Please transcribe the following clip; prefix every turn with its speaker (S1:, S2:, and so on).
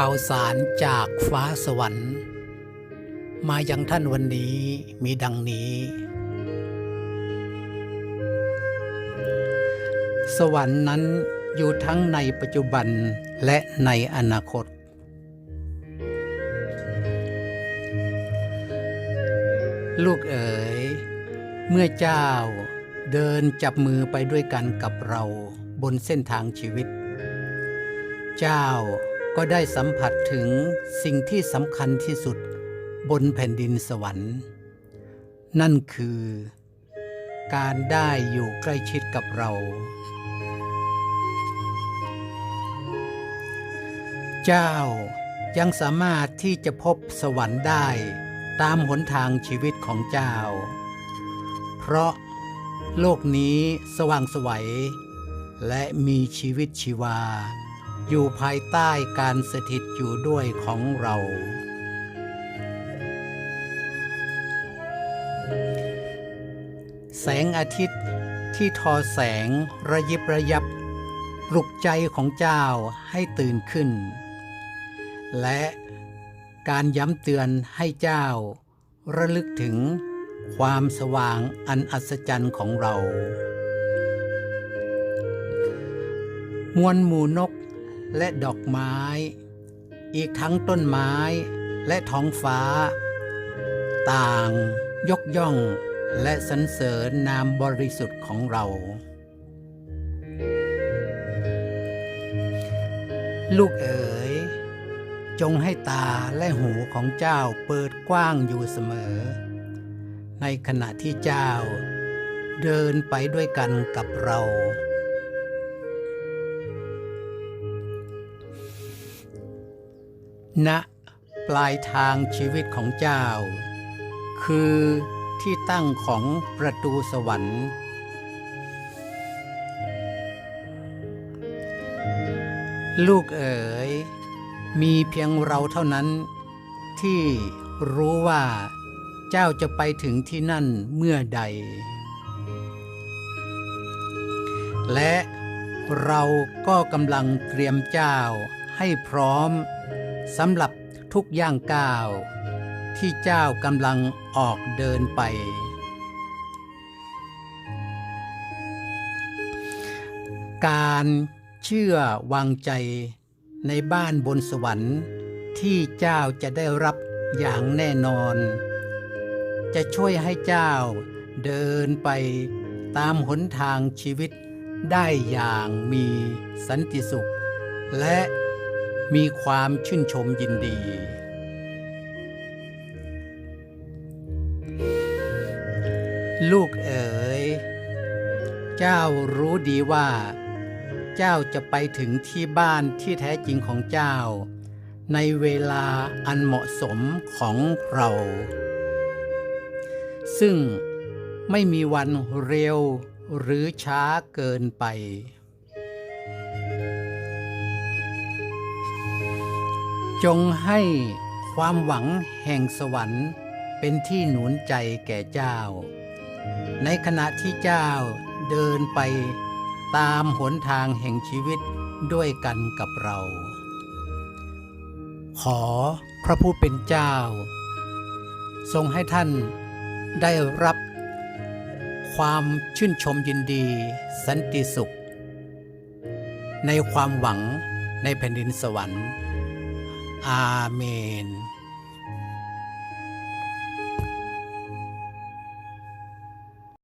S1: ข่าวสารจากฟ้าสวรรค์ มายังท่านวันนี้มีดังนี้ สวรรค์นั้นอยู่ทั้งในปัจจุบันและในอนาคต ลูกเอ๋ย เมื่อเจ้าเดินจับมือไปด้วยกันกับเราบนเส้นทางชีวิต เจ้า ก็ได้สัมผัสถึงสิ่งที่สำคัญที่สุดบนแผ่นดินสวรรค์ นั่นคือ การได้อยู่ใกล้ชิดกับเรา เจ้ายังสามารถที่จะพบสวรรค์ได้ตามหนทางชีวิตของเจ้า เพราะโลกนี้สว่างไสวัย และมีชีวิตชีวา อยู่ภายใต้การสถิตอยู่ด้วยของเรา แสงอาทิตย์ที่ทอแสงระยิบระยับ ปลุกใจของเจ้าให้ตื่นขึ้น และการย้ำเตือนให้เจ้า ระลึกถึงความสว่างอันอัศจรรย์ของเรา มวลหมู่นก และดอกไม้ อีกทั้งต้นไม้และท้องฟ้า ต่างยกย่องและสรรเสริญนามบริสุทธิ์ของเรา ลูกเอ๋ย จงให้ตาและหูของเจ้าเปิดกว้างอยู่เสมอ ในขณะที่เจ้าเดินไปด้วยกันกับเรา ณปลายทางชีวิตของเจ้า คือที่ตั้งของประตูสวรรค์ ลูกเอ๋ย มีเพียงเราเท่านั้น ที่รู้ว่าเจ้าจะไปถึงที่นั่นเมื่อใด และเราก็กำลังเตรียมเจ้าให้พร้อม สำหรับทุกย่างก้าว ที่เจ้ากำลังออกเดินไป การเชื่อวางใจในบ้านบนสวรรค์ที่เจ้าจะได้รับอย่างแน่นอน จะช่วยให้เจ้าเดินไปตามหนทางชีวิตได้อย่างมีสันติสุข และ มีความชื่นชมยินดี ลูกเอ๋ย เจ้ารู้ดีว่า เจ้าจะไปถึงที่บ้านที่แท้จริงของเจ้า ในเวลาอันเหมาะสมของเรา ซึ่งไม่มีวันเร็วหรือช้าเกินไป จงให้ความหวังแห่งสวรรค์เป็นที่หนุนใจแก่เจ้า ในขณะที่เจ้าเดินไปตามหนทางแห่งชีวิตด้วยกันกับเรา ขอพระผู้เป็นเจ้า ทรงให้ท่านได้รับความชื่นชมยินดี สันติสุข ในความหวังในแผ่นดินสวรรค์ อาเมน